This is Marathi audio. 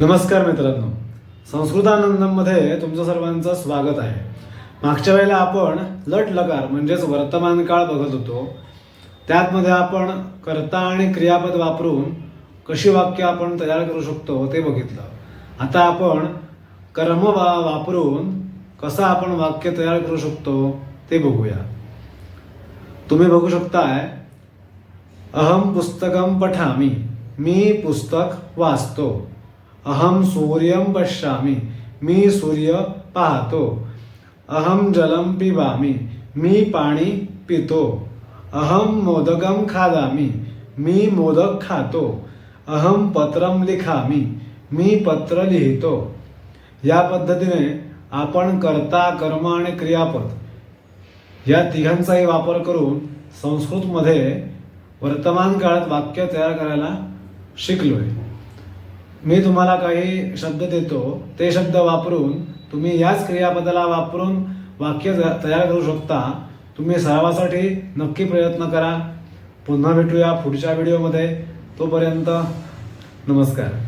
नमस्कार मित्रांनो. संस्कृतानंदमध्ये तुमचं सर्वांचं स्वागत आहे. मागच्या वेळेला आपण लट लकार म्हणजेच वर्तमान काळ बघत होतो. त्यातमध्ये आपण कर्ता आणि क्रियापद वापरून कशी वाक्य आपण तयार करू शकतो ते बघितलं. आता आपण कर्म वा वापरून कसं आपण वाक्य तयार करू शकतो ते बघूया. तुम्ही बघू शकताय अहम पुस्तकं पठामी मी पुस्तक वाचतो. अहम सूर्यं पश्यामी मी सूर्य पाहतो। अहम जलम पिबामी मी पाणी पितो। अहम मोदकं खादामी मी मोदक खातो। अहम पत्रम लिखामी मी पत्र लिहितो। या पद्धतीने आपण कर्ता कर्म आणि क्रियापद या तिघांचाही वापर करून संस्कृतमध्ये वर्तमान काळात वाक्य तयार करायला शिकलोय. मी तुम्हाला काही शब्द देतो ते शब्द वापरून तुम्ही याच क्रियापदाला वापरून वाक्य तयार करू शकता. तुम्ही सरावासाठी नक्की प्रयत्न करा. पुन्हा भेटूया पुढच्या व्हिडिओमध्ये. तोपर्यंत नमस्कार.